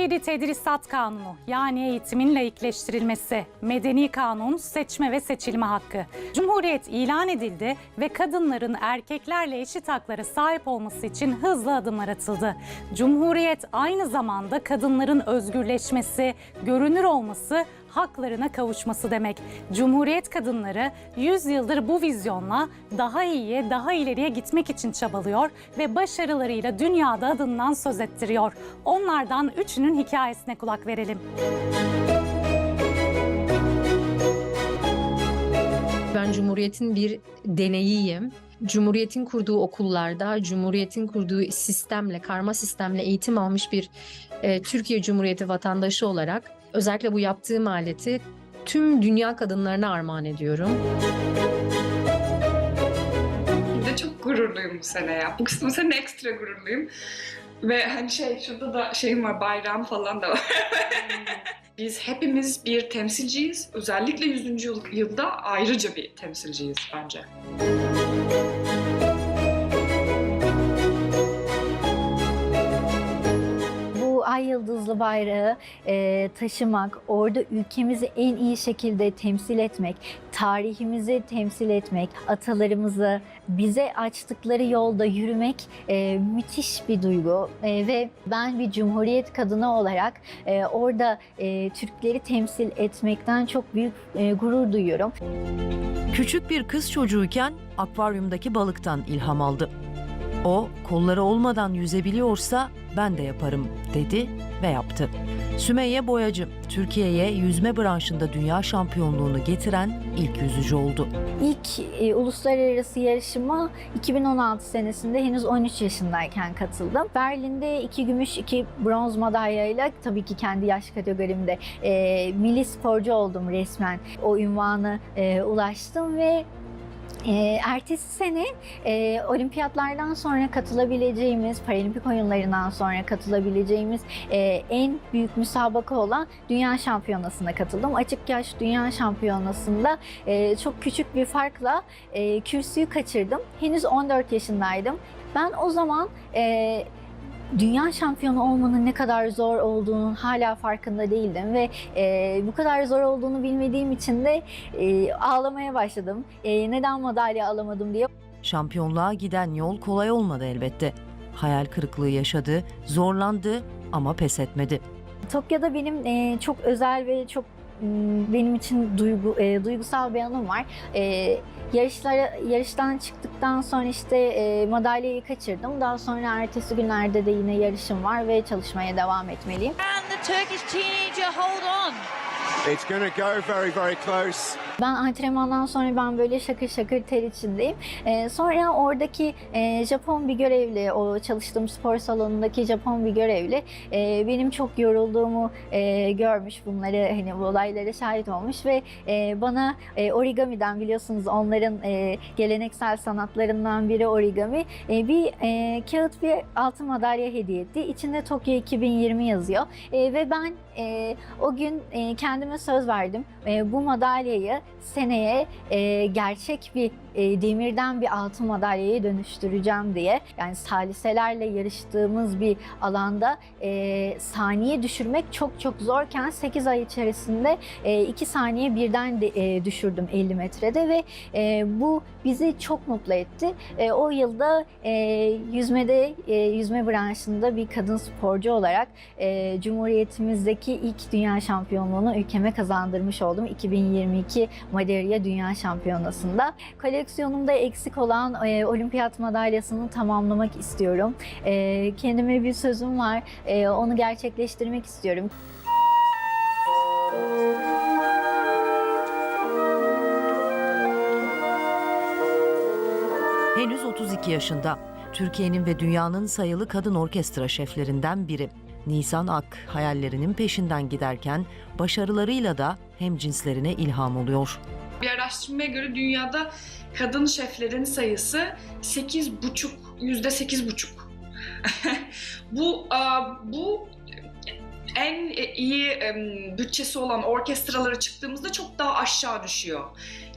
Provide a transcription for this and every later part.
Tehidi Tedrisat Kanunu yani eğitimin laikleştirilmesi, medeni kanun, seçme ve seçilme hakkı. Cumhuriyet ilan edildi ve kadınların erkeklerle eşit haklara sahip olması için hızlı adımlar atıldı. Cumhuriyet aynı zamanda kadınların özgürleşmesi, görünür olması, haklarına kavuşması demek. Cumhuriyet kadınları 100 yıldır bu vizyonla daha iyiye, daha ileriye gitmek için çabalıyor ve başarılarıyla dünyada adından söz ettiriyor. Onlardan üçünün hikayesine kulak verelim. Ben Cumhuriyet'in bir deneyiyim. Cumhuriyet'in kurduğu okullarda, Cumhuriyet'in kurduğu sistemle, karma sistemle eğitim almış bir e, Türkiye Cumhuriyeti vatandaşı olarak özellikle bu yaptığım aleti tüm dünya kadınlarına armağan ediyorum. Bir de çok gururluyum bu sene ya. Bu kısmı sene ekstra gururluyum. Ve hani şey şurada da şeyim var bayram falan da var. Biz hepimiz bir temsilciyiz. Özellikle 100. yıl- yılda ayrıca bir temsilciyiz bence. Ay yıldızlı bayrağı e, taşımak, orada ülkemizi en iyi şekilde temsil etmek, tarihimizi temsil etmek, atalarımızı bize açtıkları yolda yürümek e, müthiş bir duygu E, ve ben bir cumhuriyet kadını olarak e, orada e, Türkleri temsil etmekten çok büyük e, gurur duyuyorum. Küçük bir kız çocuğuyken akvaryumdaki balıktan ilham aldı. O, kolları olmadan yüzebiliyorsa ben de yaparım dedi ve yaptı. Sümeyye Boyacı, Türkiye'ye yüzme branşında dünya şampiyonluğunu getiren ilk yüzücü oldu. İlk e, uluslararası yarışıma 2016 senesinde henüz 13 yaşındayken katıldım. Berlin'de iki gümüş, iki bronz madalyayla tabii ki kendi yaş kategorimde e, milli sporcu oldum resmen. O ünvanı e, ulaştım ve e, ertesi sene e, olimpiyatlardan sonra katılabileceğimiz, paralimpik oyunlarından sonra katılabileceğimiz e, en büyük müsabaka olan Dünya Şampiyonası'na katıldım. Açık yaş Dünya Şampiyonası'nda e, çok küçük bir farkla e, kürsüyü kaçırdım. Henüz 14 yaşındaydım. Ben o zaman e, dünya şampiyonu olmanın ne kadar zor olduğunun hala farkında değildim ve e, bu kadar zor olduğunu bilmediğim için de e, ağlamaya başladım. E, neden madalya alamadım diye. Şampiyonluğa giden yol kolay olmadı elbette. Hayal kırıklığı yaşadı, zorlandı ama pes etmedi. Tokyo'da benim e, çok özel ve çok benim için duygu e, duygusal bir anım var. E, yarışlara yarıştan çıktıktan sonra işte e, madalyayı kaçırdım. Daha sonra ertesi günlerde de yine yarışım var ve çalışmaya devam etmeliyim. And the Turkish teenager hold on. It's going to go very, very close. Ben antrenmandan sonra ben böyle şakır şakır ter içindeyim. Ee, sonra oradaki e, Japon bir görevli, o çalıştığım spor salonundaki Japon bir görevli e, benim çok yorulduğumu e, görmüş bunları hani bu olaylara şahit olmuş ve e, bana e, origami'den biliyorsunuz onların e, geleneksel sanatlarından biri origami e, bir e, kağıt bir altın madalya hediye etti. İçinde Tokyo 2020 yazıyor E, ve ben e, o gün e, kendime söz verdim. E, bu madalyayı seneye e, gerçek bir e, demirden bir altın madalyaya dönüştüreceğim diye. Yani saliselerle yarıştığımız bir alanda e, saniye düşürmek çok çok zorken 8 ay içerisinde 2 saniye birden de, e, düşürdüm 50 metrede ve e, bu bizi çok mutlu etti. E, o yılda e, yüzmede, e, yüzme branşında bir kadın sporcu olarak e, Cumhuriyetimizdeki ilk dünya şampiyonluğunu ülkeme kazandırmış oldum. 2022 Madalya Dünya Şampiyonası'nda. Koleksiyonumda eksik olan e, olimpiyat madalyasını tamamlamak istiyorum. E, kendime bir sözüm var. E, onu gerçekleştirmek istiyorum. Henüz 32 yaşında. Türkiye'nin ve dünyanın sayılı kadın orkestra şeflerinden biri. Nisan Ak hayallerinin peşinden giderken başarılarıyla da hem cinslerine ilham oluyor. Bir araştırmaya göre dünyada kadın şeflerin sayısı 8,5, yüzde 8,5. bu, aa, bu en e, iyi bütçesi olan orkestralara çıktığımızda çok daha aşağı düşüyor.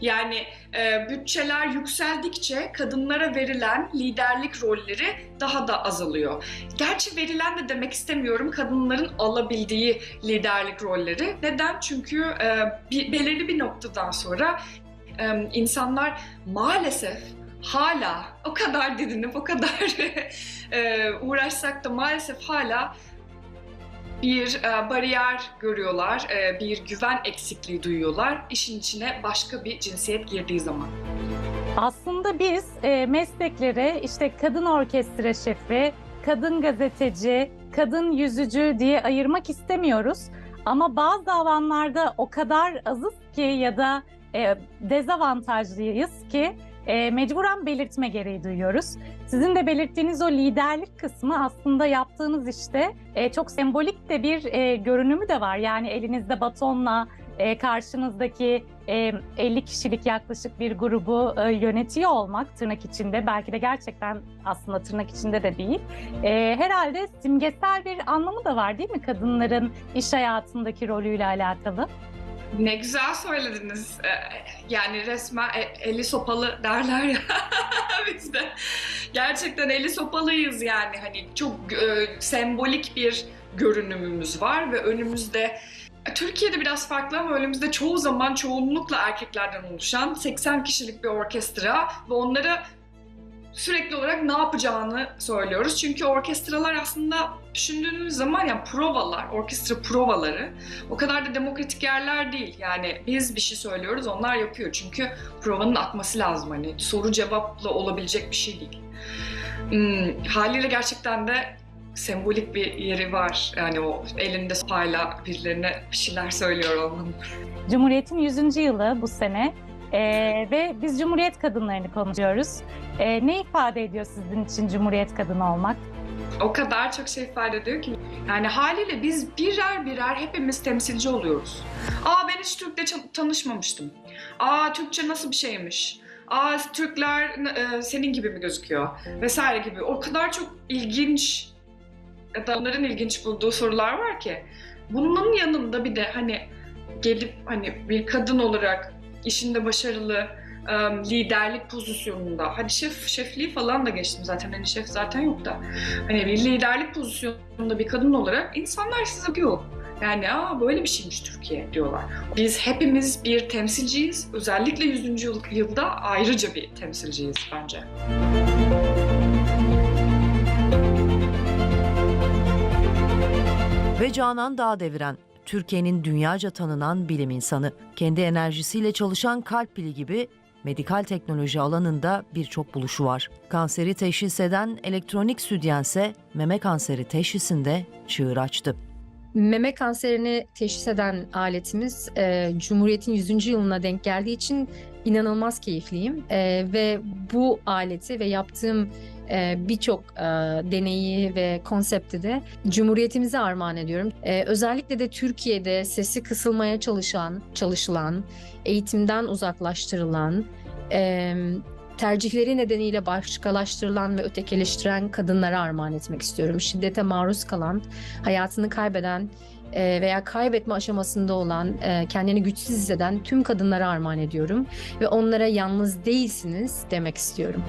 Yani e, bütçeler yükseldikçe kadınlara verilen liderlik rolleri daha da azalıyor. Gerçi verilen de demek istemiyorum kadınların alabildiği liderlik rolleri. Neden? Çünkü e, belirli bir noktadan sonra insanlar maalesef hala o kadar didinip o kadar uğraşsak da maalesef hala bir e, bariyer görüyorlar, e, bir güven eksikliği duyuyorlar işin içine başka bir cinsiyet girdiği zaman. Aslında biz e, meslekleri işte kadın orkestra şefi, kadın gazeteci, kadın yüzücü diye ayırmak istemiyoruz. Ama bazı alanlarda o kadar azız ki ya da e, dezavantajlıyız ki e, mecburen belirtme gereği duyuyoruz. Sizin de belirttiğiniz o liderlik kısmı aslında yaptığınız işte e, çok sembolik de bir e, görünümü de var. Yani elinizde batonla e, karşınızdaki e, 50 kişilik yaklaşık bir grubu e, yönetiyor olmak tırnak içinde belki de gerçekten aslında tırnak içinde de değil. E, herhalde simgesel bir anlamı da var değil mi kadınların iş hayatındaki rolüyle alakalı? Ne güzel söylediniz. E, Yani resmen e, eli sopalı derler ya biz de. Gerçekten eli sopalıyız yani. Hani çok e, sembolik bir görünümümüz var ve önümüzde e, Türkiye'de biraz farklı ama önümüzde çoğu zaman çoğunlukla erkeklerden oluşan 80 kişilik bir orkestra ve onlara sürekli olarak ne yapacağını söylüyoruz. Çünkü orkestralar aslında düşündüğünüz zaman yani provalar, orkestra provaları o kadar da demokratik yerler değil. Yani biz bir şey söylüyoruz, onlar yapıyor. Çünkü provanın akması lazım hani soru cevapla olabilecek bir şey değil. Hmm, haliyle gerçekten de sembolik bir yeri var. Yani o elinde sopayla birilerine bir şeyler söylüyor olmanın. Cumhuriyet'in 100. yılı bu sene E, ve biz Cumhuriyet kadınlarını konuşuyoruz. E, ne ifade ediyor sizin için Cumhuriyet kadını olmak? o kadar çok şey ifade ediyor ki. Yani haliyle biz birer birer hepimiz temsilci oluyoruz. Aa ben hiç Türk'le tanışmamıştım. Aa Türkçe nasıl bir şeymiş? Aa Türkler e, senin gibi mi gözüküyor? Vesaire gibi. O kadar çok ilginç ya da onların ilginç bulduğu sorular var ki. Bunun yanında bir de hani gelip hani bir kadın olarak işinde başarılı, liderlik pozisyonunda. Hadi şef şefliği falan da geçtim zaten. Hani şef zaten yok da. Hani bir liderlik pozisyonunda bir kadın olarak insanlar size bakıyor. Yani aa böyle bir şeymiş Türkiye diyorlar. Biz hepimiz bir temsilciyiz. Özellikle 100. yıl, yılda ayrıca bir temsilciyiz bence. Ve Canan Dağdeviren, Türkiye'nin dünyaca tanınan bilim insanı. Kendi enerjisiyle çalışan kalp pili gibi medikal teknoloji alanında birçok buluşu var. Kanseri teşhis eden elektronik südyense meme kanseri teşhisinde çığır açtı. Meme kanserini teşhis eden aletimiz e, Cumhuriyet'in 100. yılına denk geldiği için inanılmaz keyifliyim. E, ve bu aleti ve yaptığım e, birçok e, deneyi ve konsepti de Cumhuriyetimize armağan ediyorum. E, özellikle de Türkiye'de sesi kısılmaya çalışan, çalışılan, eğitimden uzaklaştırılan, e, tercihleri nedeniyle başkalaştırılan ve ötekileştiren kadınlara armağan etmek istiyorum. Şiddete maruz kalan, hayatını kaybeden e, veya kaybetme aşamasında olan, e, kendini güçsüz hisseden tüm kadınlara armağan ediyorum ve onlara yalnız değilsiniz demek istiyorum.